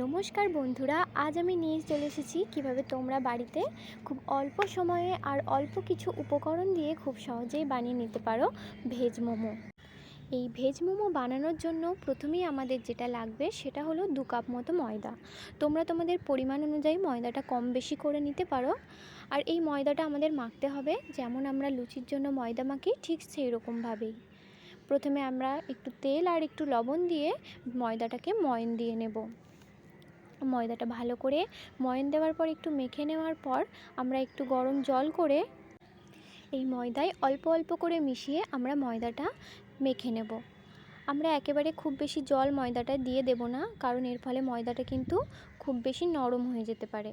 নমস্কার বন্ধুরা, আজ আমি নিয়ে চলে এসেছি কীভাবে তোমরা বাড়িতে খুব অল্প সময়ে আর অল্প কিছু উপকরণ দিয়ে খুব সহজেই বানিয়ে নিতে পারো ভেজ মোমো। এই ভেজ মোমো বানানোর জন্য প্রথমেই আমাদের যেটা লাগবে সেটা হলো দু কাপ মতো ময়দা। তোমরা তোমাদের পরিমাণ অনুযায়ী ময়দাটা কম বেশি করে নিতে পারো। আর এই ময়দাটা আমাদের মাখতে হবে, যেমন আমরা লুচির জন্য ময়দা মাখি ঠিক সেই রকমভাবেই প্রথমে আমরা একটু তেল আর একটু লবণ দিয়ে ময়দাটাকে ময়ন দিয়ে নেব। ময়দাটা ভালো করে ময়ন দেওয়ার পর, একটু মেখে নেওয়ার পর আমরা একটু গরম জল করে এই ময়দায় অল্প অল্প করে মিশিয়ে আমরা ময়দাটা মেখে নেব। আমরা একেবারে খুব বেশি জল ময়দাটা দিয়ে দেব না, কারণ এর ফলে ময়দাটা কিন্তু খুব বেশি নরম হয়ে যেতে পারে।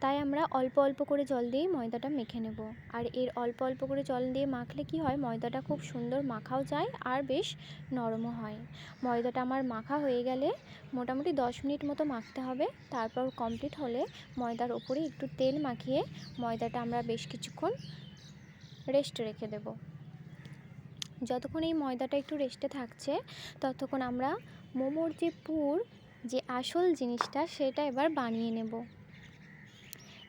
তাই আমরা অল্প অল্প করে জল দিয়েই ময়দাটা মেখে নেব। আর এর অল্প অল্প করে জল দিয়ে মাখলে কি হয়? ময়দাটা খুব সুন্দর মাখাও যায় আর বেশ নরমও হয়। ময়দাটা আমার মাখা হয়ে গেলে মোটামুটি দশ মিনিট মতো মাখতে হবে। তারপর কমপ্লিট হলে ময়দার ওপরে একটু তেল মাখিয়ে ময়দাটা আমরা বেশ কিছুক্ষণ রেস্ট রেখে দেব। যতক্ষণ এই ময়দাটা একটু রেস্টে থাকছে, ততক্ষণ আমরা মোমোর যে পুর, যে আসল জিনিসটা, সেটা এবার বানিয়ে নেব।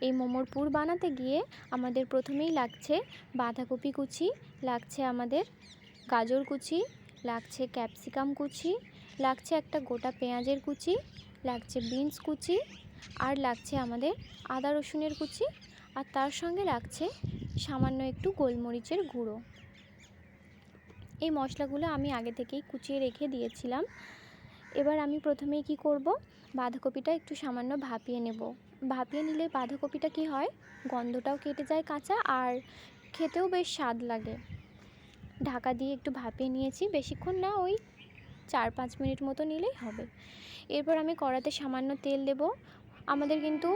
এই মোমোর পুর বানাতে গিয়ে আমাদের প্রথমেই লাগছে বাঁধাকপি কুচি, লাগছে আমাদের গাজর কুচি, লাগছে ক্যাপসিকাম কুচি, লাগছে একটা গোটা পেঁয়াজের কুচি, লাগছে বিনস কুচি আর লাগছে আমাদের আদা রসুনের কুচি আর তার সঙ্গে লাগছে সামান্য একটু গোলমরিচের গুঁড়ো। এই মশলাগুলো আমি আগে থেকেই কুচিয়ে রেখে দিয়েছিলাম। এবার আমি প্রথমেই কি করব? বাঁধাকপিটা একটু সামান্য ভাপিয়ে নেব। ভাপিয়ে নিলে বাঁধাকপিটা কি হয়? গন্ধটাও কেটে যায় কাঁচা আর খেতেও বেশ স্বাদ লাগে। ঢাকা দিয়ে একটু ভাপিয়ে নিয়েছি। বেশিক্ষণ না, ওই চার পাঁচ মিনিট মতো নিলেই হবে। এরপর আমি কড়াতে সামান্য তেল দেব। আমাদের কিন্তু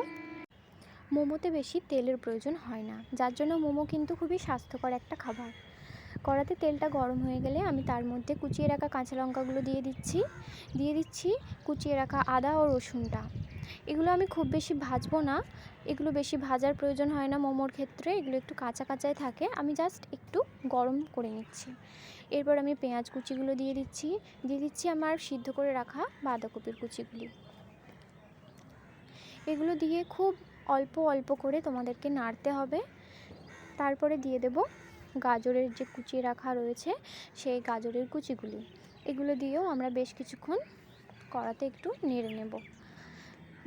মোমোতে বেশি তেলের প্রয়োজন হয় না। যার জন্য মোমো কিন্তু খুবই স্বাস্থ্যকর একটা খাবার। কড়াতে তেলটা গরম হয়ে গেলে আমি তার মধ্যে কুচিয়ে রাখা কাঁচা লঙ্কাগুলো দিয়ে দিচ্ছি। দিয়ে দিচ্ছি কুচিয়ে রাখা আদা ও রসুনটা। এগুলো আমি খুব বেশি ভাজবো না। এগুলো বেশি ভাজার প্রয়োজন হয় না মোমোর ক্ষেত্রে। এগুলো একটু কাঁচা কাঁচাই থাকে। আমি জাস্ট একটু গরম করে নিচ্ছি। এরপর আমি পেঁয়াজ কুচিগুলো দিয়ে দিচ্ছি। দিয়ে দিচ্ছি আমার সিদ্ধ করে রাখা বাঁধাকপির কুচিগুলি। এগুলো দিয়ে খুব অল্প অল্প করে তোমাদেরকে নাড়তে হবে। তারপরে দিয়ে দেব গাজরের যে কুচিয়ে রাখা রয়েছে, সেই গাজরের কুচিগুলি। এগুলো দিয়েও আমরা বেশ কিছুক্ষণ কড়াতে একটু নেড়ে নেব।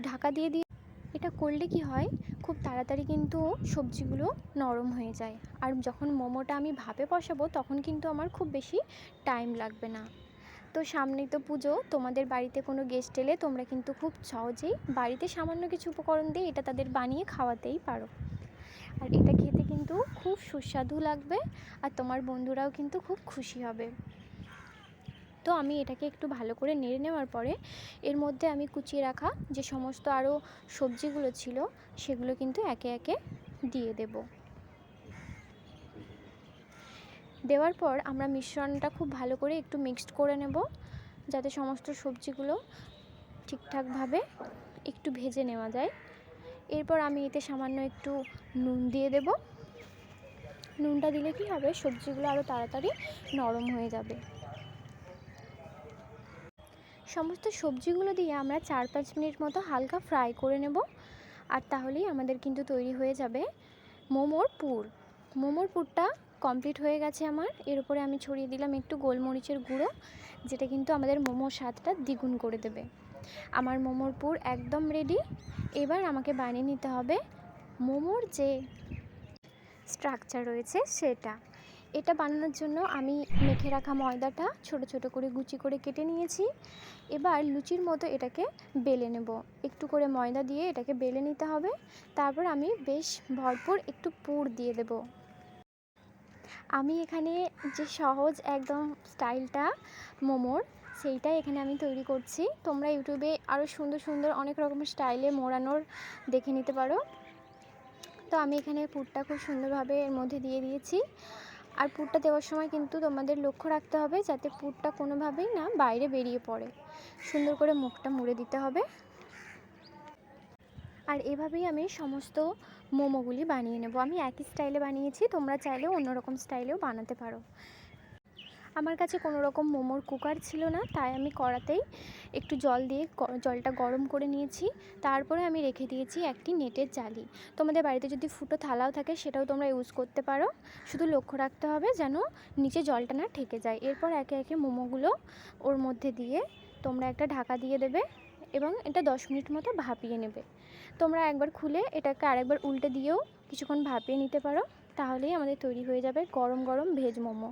ঢাকা দিয়ে দিয়ে এটা করলে কি হয়, খুব তাড়াতাড়ি কিন্তু সবজিগুলো নরম হয়ে যায়। আর যখন মোমোটা আমি ভাপে বসাবো, তখন কিন্তু আমার খুব বেশি টাইম লাগবে না। তো সামনেই তো পুজো, তোমাদের বাড়িতে কোনো গেস্ট এলে তোমরা কিন্তু খুব সহজেই বাড়িতে সামান্য কিছু উপকরণ দিয়ে এটা তাদের বানিয়ে খাওয়াতেই পারো। আর এটা খেতে কিন্তু খুব সুস্বাদু লাগবে আর তোমার বন্ধুরাও কিন্তু খুব খুশি হবে। তো আমি এটাকে একটু ভালো করে নেড়ে নেওয়ার পরে এর মধ্যে আমি কুচিয়ে রাখা যে সমস্ত আরও সবজিগুলো ছিল সেগুলো কিন্তু একে একে দিয়ে দেব। দেওয়ার পর আমরা মিশ্রণটা খুব ভালো করে একটু মিক্সড করে নেব যাতে সমস্ত সবজিগুলো ঠিকঠাকভাবে একটু ভেজে নেওয়া যায়। এরপর আমি এতে সামান্য একটু নুন দিয়ে দেব। নুনটা দিলে কি হবে? সবজিগুলো আরও তাড়াতাড়ি নরম হয়ে যাবে। সমস্ত সবজিগুলো দিয়ে আমরা চার পাঁচ মিনিট মতো হালকা ফ্রাই করে নেব। আর তাহলেই আমাদের কিন্তু তৈরি হয়ে যাবে মোমোর পুর। মোমোর পুরটা কমপ্লিট হয়ে গেছে আমার। এর উপরে আমি ছড়িয়ে দিলাম একটু গোলমরিচের গুঁড়ো, যেটা কিন্তু আমাদের মোমোর স্বাদটা দ্বিগুণ করে দেবে। আমার মোমোর পুর একদম রেডি এবার আমাকে বানিয়ে নিতে হবে মোমোর যে স্ট্রাকচার রয়েছে সেটা। এটা বানানোর জন্য আমি মেখে রাখা ময়দাটা ছোট ছোট করে গুচি করে কেটে নিয়েছি। এবার লুচির মতো এটাকে বেলে নেব। একটু করে ময়দা দিয়ে এটাকে বেলে নিতে হবে। তারপর আমি বেশ ভরপুর একটু পুর দিয়ে দেব। আমি এখানে যে সহজ একদম স্টাইলটা মোমোর সেইটাই এখানে আমি তৈরি করছি। তোমরা ইউটিউবে আরও সুন্দর সুন্দর অনেক রকমের স্টাইলে মোড়ানোর দেখে নিতে পারো। তো আমি এখানে পুরটা খুব সুন্দরভাবে এর মধ্যে দিয়ে দিয়েছি। আর পুরটা দেওয়ার সময় কিন্তু তোমাদের লক্ষ্য রাখতে হবে যাতে পুরটা কোনোভাবেই না বাইরে বেরিয়ে পড়ে। সুন্দর করে মুখটা মুড়ে দিতে হবে। আর এভাবেই আমি সমস্ত মোমোগুলি বানিয়ে নেব। আমি একই স্টাইলে বানিয়েছি, তোমরা চাইলেও অন্যরকম স্টাইলেও বানাতে পারো। আমার কাছে কোনো রকম মোমোর কুকার ছিল না, তাই আমি কড়াতেই একটু জল দিয়ে জলটা গরম করে নিয়েছি। তারপরে আমি রেখে দিয়েছি একটি নেটের জালি। তোমাদের বাড়িতে যদি ফুটো থালাও থাকে, সেটাও তোমরা ইউজ করতে পারো। শুধু লক্ষ্য রাখতে হবে যেন নিচে জলটা না ঠেকে যায়। এরপর একে একে মোমোগুলো ওর মধ্যে দিয়ে তোমরা একটা ঢাকা দিয়ে দেবে এবং এটা দশ মিনিট মতো ভাপিয়ে নেবে। তোমরা একবার খুলে এটাকে আরেকবার উল্টে দিয়েও কিছুক্ষণ ভাপিয়ে নিতে পারো। তাহলেই আমাদের তৈরি হয়ে যাবে গরম গরম ভেজ মোমো।